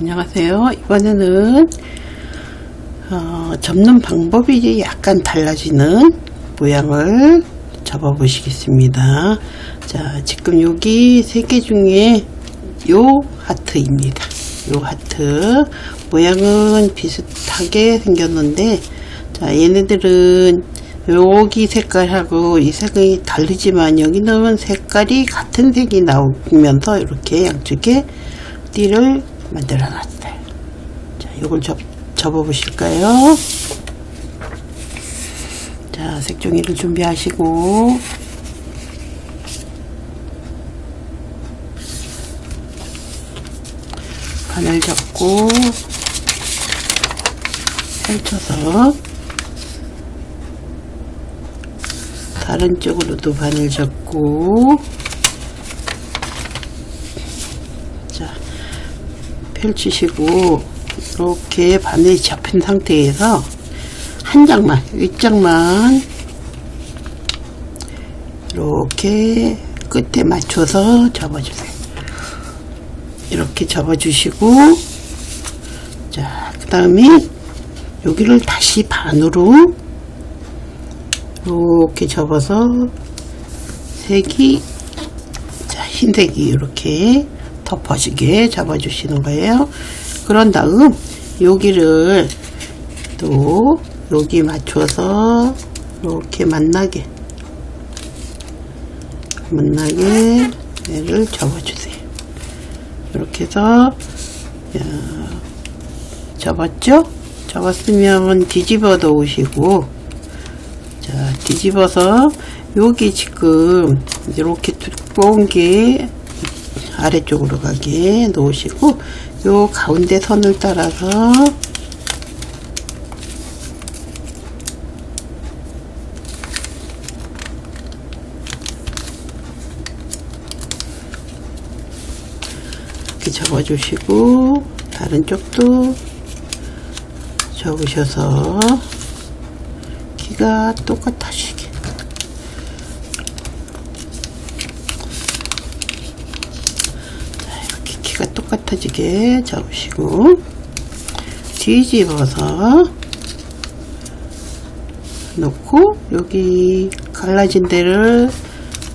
안녕하세요. 이번에는 어, 접는 방법이 약간 달라지는 모양을 접어 보시겠습니다. 자, 지금 여기 세 개 중에 요 하트입니다. 요 하트 모양은 비슷하게 생겼는데 자, 얘네들은 여기 색깔하고 이 색이 다르지만 여기는 색깔이 같은 색이 나오면서 이렇게 양쪽에 띠를 만들어 놨어요. 자, 이걸 접, 접어 보실까요? 자, 색종이를 준비하시고 바늘 접고 펼쳐서 다른 쪽으로도 바늘 접고 펼치시고 이렇게 바늘이 잡힌 상태에서 한 장만 윗장만 이렇게 끝에 맞춰서 접어주세요. 이렇게 접어주시고 자 그 다음에 여기를 다시 반으로 이렇게 접어서 색이 자 흰색이 이렇게 덮어지게 잡아주시는 거예요. 그런 다음 여기를 또 여기 맞춰서 이렇게 만나게 만나게 얘를 접어주세요. 이렇게 해서 야, 접었죠? 접었으면 뒤집어 놓으시고 자 뒤집어서 여기 지금 이렇게 두꺼운 게 아래쪽으로 가게 놓으시고 요 가운데 선을 따라서 이렇게 접어주시고 다른 쪽도 접으셔서 키가 똑같아지게 자, 이렇게 키가 똑같아지게 잡으시고 뒤집어서 놓고 여기 갈라진 데를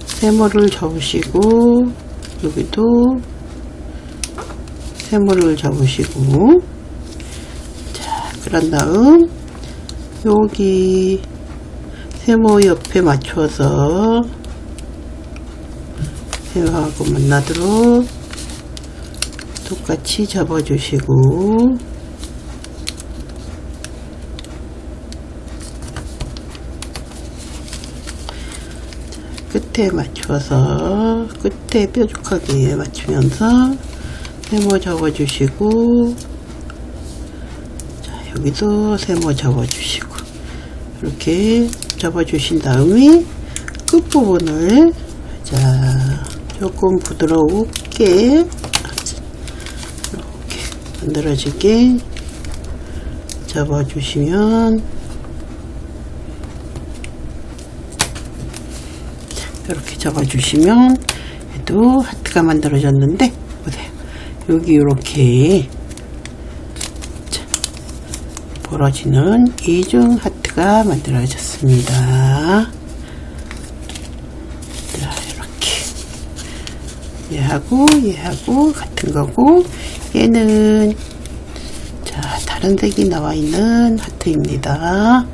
세모를 접으시고 여기도 세모를 접으시고 자 그런 다음 여기 세모 옆에 맞춰서 세모하고 만나도록 똑같이 접어주시고. 끝에 맞춰서 끝에 뾰족하게 맞추면서 세모 접어주시고. 자 여기도 세모 접어주시고. 이렇게 접어주신 다음에 끝부분을 자 조금 부드럽게 만들어지게 접어주시면 이렇게 접어주시면 얘도 하트가 만들어졌는데 보세요 여기 이렇게 벌어지는 이중 하트가 만들어졌습니다. 자, 이렇게 얘하고 얘하고 같은 거고 얘는 자 다른 색이 나와 있는 하트입니다.